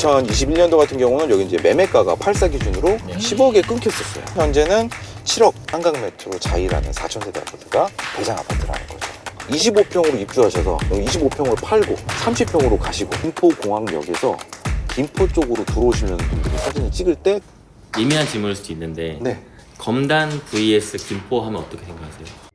2021년도 같은 경우는 여기 이제 매매가가 8사 기준으로 네. 10억에 끊겼었어요. 현재는 7억 한강 메트로 자이라는 4천 세대 아파트가 대장 아파트라는 거죠. 25평으로 입주하셔서 25평으로 팔고 30평으로 가시고 김포공항역에서 김포 쪽으로 들어오시는 분들이 사진을 찍을 때 예민한 질문일 수도 있는데 네. 검단 vs 김포 하면 어떻게 생각하세요?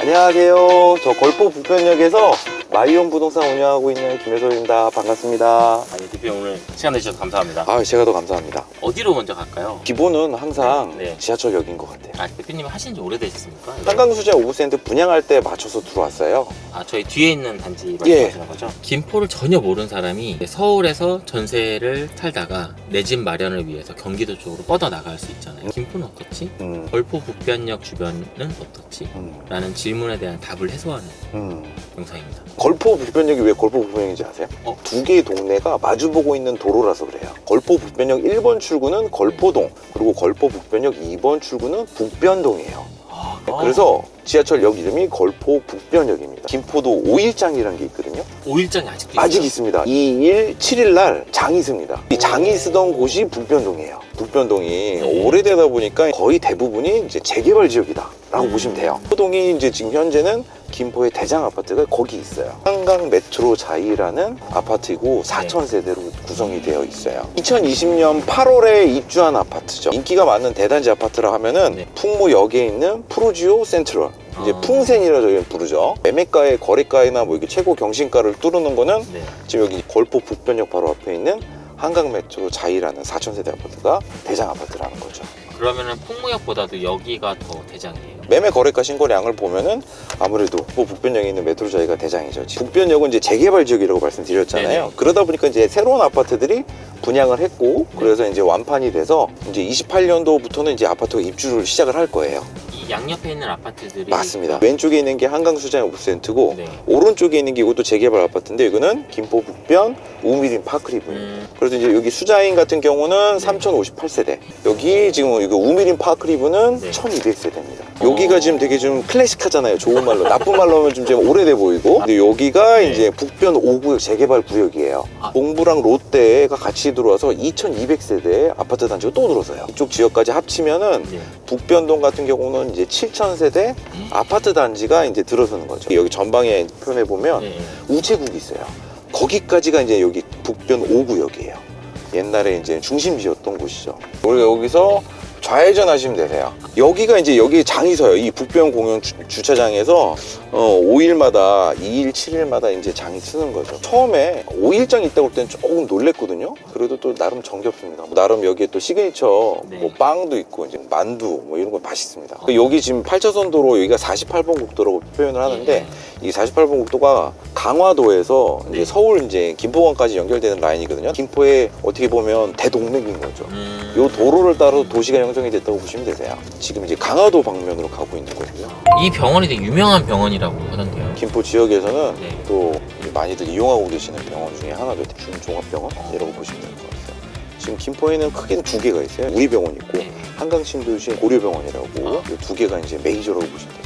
안녕하세요. 저 걸포 북변역에서 마이온 부동산 운영하고 있는 김혜솔입니다. 반갑습니다. 아니 대표님 오늘 시간 내주셔서 감사합니다. 아, 제가 더 감사합니다. 어디로 먼저 갈까요? 기본은 항상 네. 지하철역인 것 같아요. 아 대표님 하신 지 오래되셨습니까? 한강수제 오브센터 분양할 때 맞춰서 들어왔어요. 아 저희 뒤에 있는 단지 예. 말씀하시는 거죠? 김포를 전혀 모르는 사람이 서울에서 전세를 살다가 내 집 마련을 위해서 경기도 쪽으로 뻗어 나갈 수 있잖아요. 김포는 어떻지? 음, 걸포 북변역 주변은 어떻지? 음, 라는 질문에 대한 답을 해소하는 음. 영상입니다. 걸포 북변역이 왜 걸포 북변역인지 아세요? 어? 두 개의 동네가 마주보고 있는 도로라서 그래요. 걸포 북변역 1번 출구는 걸포동, 그리고 걸포 북변역 2번 출구는 북변동이에요. 아, 그래서 지하철역 이름이 걸포 북변역입니다. 김포도 5일장이라는 게 있거든요. 5일장이 아직도 아직 있어요? 있습니다. 2일, 7일 날 장이 씁니다. 이 장이 쓰던 곳이 북변동이에요. 북변동이 네. 오래되다 보니까 거의 대부분이 이제 재개발 지역이다라고 음. 보시면 돼요. 포동이 이제 지금 현재는 김포의 대장 아파트가 거기 있어요. 한강 메트로 자이라는 아파트이고 4천 세대로 구성이 되어 있어요. 2020년 8월에 입주한 아파트죠. 인기가 많은 대단지 아파트라 하면은 네. 풍무역에 있는 프로지오 센트럴 이제 아. 풍센이라 저희 부르죠. 매매가에 거래가에나 뭐 이게 최고 경신가를 뚫는 거는 네. 지금 여기 걸포 북변역 바로 앞에 있는 한강 메트로 자이라는 4천 세대 아파트가 대장 아파트라는 거죠. 그러면은 풍무역보다도 여기가 더 대장이에요. 매매 거래가 신고량을 보면은 아무래도 뭐 북변역에 있는 메트로 자이가 대장이죠. 지금 북변역은 이제 재개발 지역이라고 말씀드렸잖아요. 네네. 그러다 보니까 이제 새로운 아파트들이 분양을 했고 그래서 이제 완판이 돼서 이제 28년도부터는 이제 아파트가 입주를 시작을 할 거예요. 이 양옆에 있는 아파트들이 맞습니다. 왼쪽에 있는 게 한강 수자의 오브센트고 네. 오른쪽에 있는 게 이것도 재개발 아파트인데 이거는 김포 북변 우미린 파크리브입니다. 음, 그래서 이제 여기 수자인 같은 경우는 네. 3058세대. 여기 지금 이거 우미린 파크리브는 네. 1200세대입니다. 어. 여기가 지금 되게 좀 클래식하잖아요. 좋은 말로. 나쁜 말로 하면 좀, 좀 오래돼 보이고. 근데 여기가 네. 이제 북변 5구역 재개발 구역이에요. 아. 동부랑 롯데가 같이 들어와서 2200세대의 아파트 단지가 또 들어서요. 이쪽 지역까지 합치면은 네. 북변동 같은 경우는 이제 7000세대 아파트 단지가 이제 들어서는 거죠. 여기 전방에 표현해 보면 네. 우체국이 있어요. 거기까지가 이제 여기 북변 5구역이에요. 옛날에 이제 중심지였던 곳이죠. 우리가 여기서 좌회전 하시면 되세요. 여기가 이제 여기 장이 서요. 이 북변 공영 주, 차장에서 어, 5일마다 2일, 7일마다 이제 장이 쓰는 거죠. 처음에 5일장이 있다고 할 때는 조금 놀랬거든요. 그래도 또 나름 정겹습니다. 뭐 나름 여기에 또 시그니처 네. 뭐 빵도 있고 이제 만두 뭐 이런 거 맛있습니다. 그 여기 지금 8차선 도로 여기가 48번 국도라고 표현을 하는데 네. 이 48번 국도가 강화도에서 네. 이제 서울 이제 김포공항까지 연결되는 라인이거든요. 김포의 어떻게 보면 대동맥인 거죠. 음, 요 도로를 따라서 도시가 형성이 됐다고 보시면 되세요. 지금 이제 강화도 방면으로 가고 있는 거고요. 이 병원이 되게 유명한 병원이라고 하던데요. 김포 지역에서는 네. 또 많이들 이용하고 계시는 병원 중에 하나죠. 중종합병원이라고 보시면 될 것 같아요. 지금 김포에는 크게는 두 개가 있어요. 우리 병원 있고 네. 한강신도시 고려병원이라고 아. 이두 개가 이제 메이저라고 보시면 되죠.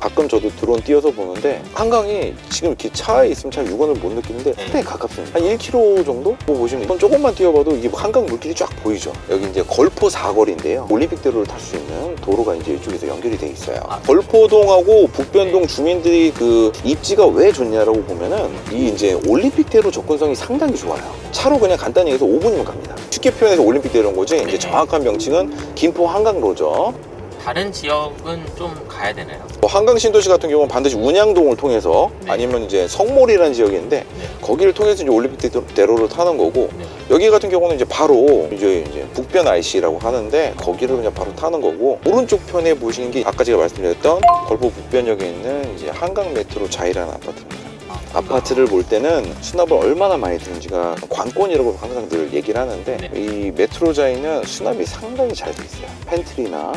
가끔 저도 드론 띄어서 보는데 한강이 지금 이렇게 차에 있으면 잘 육안을 못 느끼는데 네. 상당히 가깝습니다. 한 1km 정도 뭐 보시면 이건 조금만 뛰어봐도 이게 한강 물길이 쫙 보이죠. 여기 이제 걸포 사거리인데요. 올림픽대로를 탈 수 있는 도로가 이제 이쪽에서 연결이 돼 있어요. 아. 걸포동하고 북변동 네. 주민들이 그 입지가 왜 좋냐라고 보면은 이 이제 올림픽대로 접근성이 상당히 좋아요. 차로 그냥 간단히 해서 5분이면 갑니다. 쉽게 표현해서 올림픽대로인 거지. 이제 네. 정확한 명칭은 김포 한강로죠. 다른 지역은 좀 가야 되나요? 뭐 한강 신도시 같은 경우는 반드시 운양동을 통해서 네. 아니면 이제 성몰이라는 지역인데 네. 거기를 통해서 이제 올림픽 대로를 타는 거고 네. 여기 같은 경우는 이제 바로 이제, 이제 북변 IC라고 하는데 거기를 그냥 바로 타는 거고 오른쪽 편에 보시는 게 아까 제가 말씀드렸던 걸포 북변역에 있는 이제 한강 메트로 자이라는 아파트입니다. 아파트를 볼 때는 수납을 얼마나 많이 드는지가 관건이라고 항상 늘 얘기를 하는데 네. 이 메트로 자이는 수납이 상당히 잘 돼 있어요. 팬트리나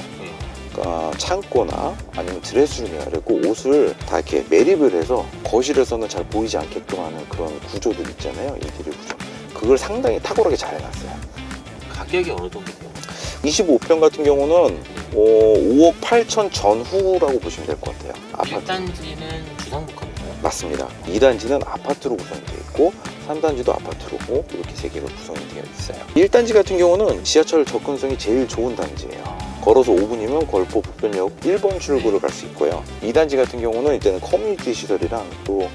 네. 어, 창고나 아니면 드레스룸이나 그리고 옷을 다 이렇게 매립을 해서 거실에서는 잘 보이지 않게끔 하는 그런 구조들 있잖아요. 인테리어 구조. 그걸 상당히 탁월하게 잘 해놨어요. 가격이 어느 정도 돼요? 25평 같은 경우는 어, 5억 8천 전후라고 보시면 될 것 같아요. 아파트. 1단지는 주상복합인가요? 맞습니다. 2단지는 아파트로 구성되어 있고 3단지도 아파트로 이렇게 세 개로 구성이 되어 있어요. 1단지 같은 경우는 지하철 접근성이 제일 좋은 단지예요. 걸어서 5분이면 걸포 북변역 1번 출구를 갈 수 있고요. 2단지 같은 경우는 이제는 커뮤니티 시설이랑 또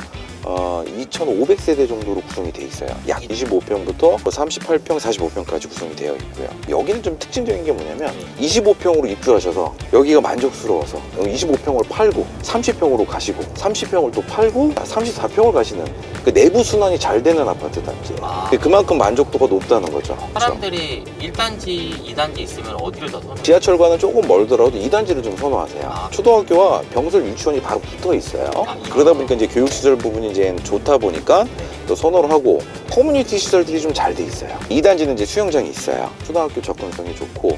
어, 2,500세대 정도로 구성이 되어 있어요. 약 25평부터 38평, 45평까지 구성이 되어 있고요. 여기는 좀 특징적인 게 뭐냐면 25평으로 입주하셔서 여기가 만족스러워서 25평을 팔고 30평으로 가시고 30평을 또 팔고 34평을 가시는 그 내부 순환이 잘 되는 아파트 단지예요. 아. 그만큼 만족도가 높다는 거죠. 사람들이 1단지, 2단지 있으면 어디를 더 선호해요? 지하철과는 조금 멀더라도 2단지를 좀 선호하세요. 아. 초등학교와 병설 유치원이 바로 붙어 있어요. 아, 그러다 보니까 이제 교육시설 부분이 이제 좋다 보니까 네. 또 선호를 하고 커뮤니티 시설들이 좀 잘 돼 있어요. 2단지는 이제 수영장이 있어요. 초등학교 접근성이 좋고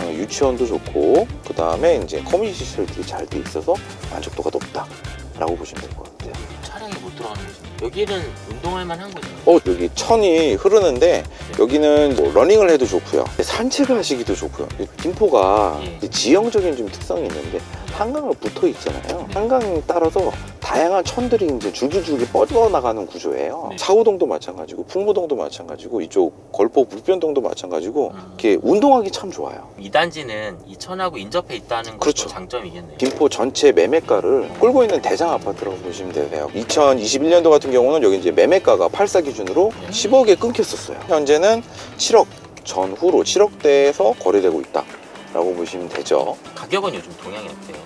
어, 유치원도 좋고 그 다음에 이제 커뮤니티 시설들이 잘 돼 있어서 만족도가 높다라고 보시면 될 것 같아요. 차량이 못 들어가는 거죠. 여기는 운동할 만한 거죠. 어 여기 천이 흐르는데 여기는 뭐 러닝을 해도 좋고요 산책을 하시기도 좋고요 이 김포가 예. 이 지형적인 좀 특성이 있는데 한강을 붙어 있잖아요 한강 따라서 다양한 천들이 이제 줄줄줄기 뻗어나가는 구조예요 네. 사우동도 마찬가지고 풍무동도 마찬가지고 이쪽 걸포 북변동도 마찬가지고 음. 이렇게 운동하기 참 좋아요 2단지는 이천하고 인접해 있다는 것도 그렇죠. 장점이겠네요. 김포 전체 매매가를 끌고 있는 대장 아파트라고 보시면 돼요. 2021년도 같은 경우는 여기 이제 매매가가 8사 기준으로 10억에 끊겼었어요. 현재는 7억 전후로 7억대에서 거래되고 있다 라고 보시면 되죠. 가격은 요즘 동향이 어때요?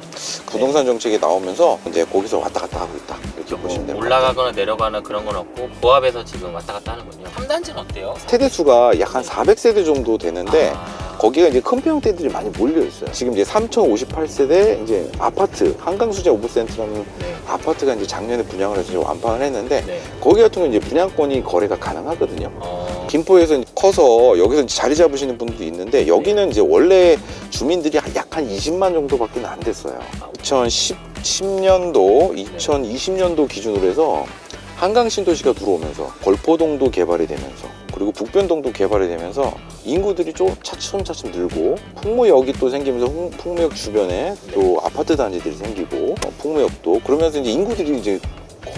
부동산 정책이 나오면서 이제 거기서 왔다 갔다 하고 있다 이렇게 뭐 보시면 됩니다. 올라가거나 내려가거나 그런 건 없고 고압에서 지금 왔다 갔다 하는군요. 3단지는 어때요? 세대수가 약 한 400세대 정도 되는데 아, 거기가 이제 큰 평대들이 많이 몰려 있어요. 지금 이제 3,058세대 이제 아파트 한강 수제 오브센트라는 네. 아파트가 이제 작년에 분양을 해서 이제 완판을 했는데 네. 거기 같은 경우는 이제 분양권이 거래가 가능하거든요. 어, 김포에서 커서 여기서 자리 잡으시는 분도 있는데 여기는 이제 원래 주민들이 약 한 20만 정도밖에 안 됐어요. 2010년도, 2020년도 기준으로 해서 한강 신도시가 들어오면서 걸포동도 개발이 되면서 그리고 북변동도 개발이 되면서 인구들이 좀 차츰차츰 늘고 풍무역이 또 생기면서 풍- 풍무역 주변에 또 아파트 단지들이 생기고 어, 풍무역도 그러면서 이제 인구들이 이제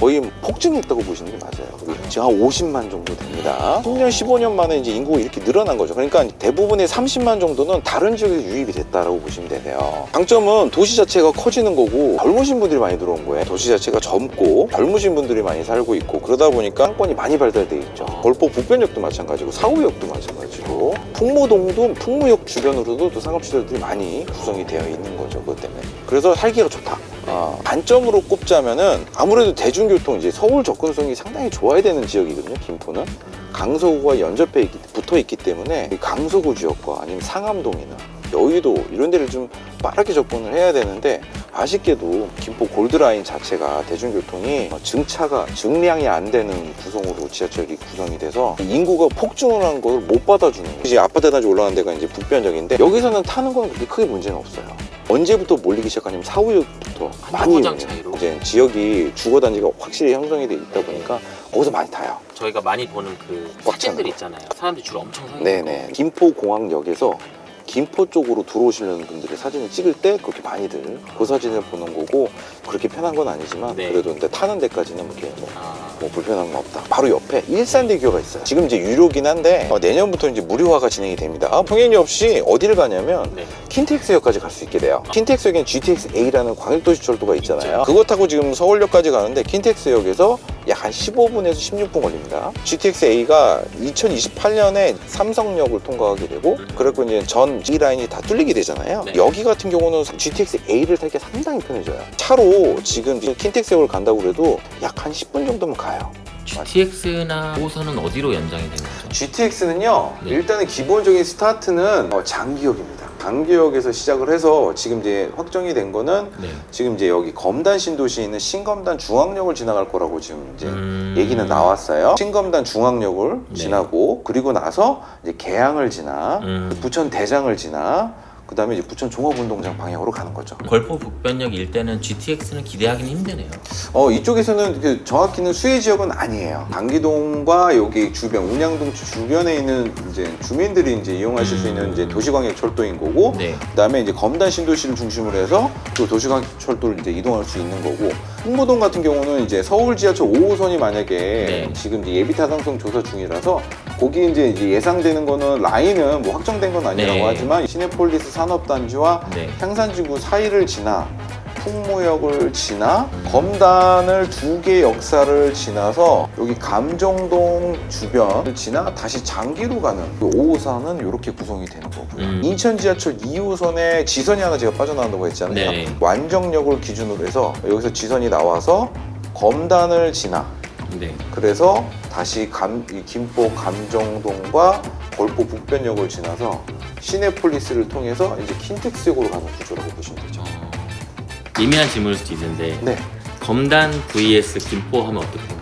거의 폭증했다고 보시는 게 맞아요. 지금 한 50만 정도 됩니다. 10년, 15년 만에 이제 인구가 이렇게 늘어난 거죠. 그러니까 대부분의 30만 정도는 다른 지역에서 유입이 됐다라고 보시면 되세요. 장점은 도시 자체가 커지는 거고 젊으신 분들이 많이 들어온 거예요. 도시 자체가 젊고 젊으신 분들이 많이 살고 있고 그러다 보니까 상권이 많이 발달돼 있죠. 걸포 북변역도 마찬가지고 사후역도 마찬가지고 풍무동도 풍무역 주변으로도 또 상업시설들이 많이 구성이 되어 있는 거죠. 그것 때문에. 그래서 살기가 좋다. 아, 단점으로 꼽자면은 아무래도 대중교통 이제 서울 접근성이 상당히 좋아야 되는 지역이거든요. 김포는 강서구가 연접해 있기, 붙어 있기 때문에 이 강서구 지역과 아니면 상암동이나 여의도 이런 데를 좀 빠르게 접근을 해야 되는데 아쉽게도 김포 골드라인 자체가 대중교통이 어, 증차가 증량이 안 되는 구성으로 지하철이 구성이 돼서 인구가 폭증을 한 걸 못 받아주는 거예요. 이제 아파트 단지 올라가는 데가 이제 북변역인데 여기서는 타는 건 그렇게 크게 문제는 없어요. 언제부터 몰리기 시작하냐면 사후역부터 많이? 이제 지역이 주거 단지가 확실히 형성이 돼 있다 보니까 거기서 많이 타요. 저희가 많이 보는 그꽉 사진들 있잖아요. 사람들이 줄 엄청 서 있는 네네. 김포공항역에서 김포 쪽으로 들어오시려는 분들의 사진을 찍을 때 그렇게 많이들 그 사진을 보는 거고 그렇게 편한 건 아니지만 네. 그래도 근데 타는 데까지는 뭐 이렇게 뭐, 아, 뭐 불편한 건 없다. 바로 옆에 일산대교가 있어요. 지금 이제 유료긴 한데 어, 내년부터 이제 무료화가 진행이 됩니다. 아, 평행이 없이 어디를 가냐면 네. 킨텍스역까지 갈 수 있게 돼요. 킨텍스역엔 GTX-A라는 광역도시철도가 있잖아요. 그거 타고 지금 서울역까지 가는데 킨텍스역에서 약 한 15분에서 16분 걸립니다. GTX-A가 2028년에 삼성역을 통과하게 되고 그래고 이제 전 G 라인이 다 뚫리게 되잖아요. 네. 여기 같은 경우는 GTX-A를 타기가 상당히 편해져요. 차로 지금 킨텍스역을 간다고 그래도 약 한 10분 정도면 가요. GTX나 5호선은 어디로 연장이 되는 거죠? GTX는요 네. 일단은 기본적인 스타트는 어, 장기역입니다. 장기역에서 시작을 해서 지금 이제 확정이 된 거는 네. 지금 이제 여기 검단 신도시에 있는 신검단 중앙역을 지나갈 거라고 지금 이제 음, 얘기는 나왔어요. 신검단 중앙역을 네. 지나고 그리고 나서 이제 개항을 지나 음, 부천 대장을 지나 그 다음에 이제 부천 종합운동장 방향으로 가는 거죠. 걸포 북변역 일대는 GTX는 기대하기는 힘드네요. 어 이쪽에서는 그 정확히는 수혜 지역은 아니에요. 강기동과 여기 주변 운양동 주변에 있는 이제 주민들이 이제 이용하실 수 있는 이제 도시광역 철도인 거고, 네. 그다음에 이제 검단 신도시를 중심으로 해서 또 도시광역 철도를 이제 이동할 수 있는 거고, 홍보동 같은 경우는 이제 서울 지하철 5호선이 만약에 네. 지금 이제 예비 타당성 조사 중이라서 거기 이제, 이제 예상되는 거는 라인은 뭐 확정된 건 아니라고 네. 하지만 시내폴리스 산업단지와 네. 향산지구 사이를 지나 풍무역을 지나 검단을 두 개 역사를 지나서 여기 감정동 주변을 지나 다시 장기로 가는 그 5호선은 이렇게 구성이 되는 거고요. 음. 인천 지하철 2호선에 지선이 하나 제가 빠져나온다고 했잖아요. 네. 완정역을 기준으로 해서 여기서 지선이 나와서 검단을 지나 네. 그래서 다시 감, 이 김포 감정동과 골포 북변역을 지나서 시내폴리스를 통해서 이제 킨텍스역으로 가는 구조라고 보시면 되죠. 어, 예민한 질문일 수도 있는데 네. 검단 vs 김포 하면 어떨까요?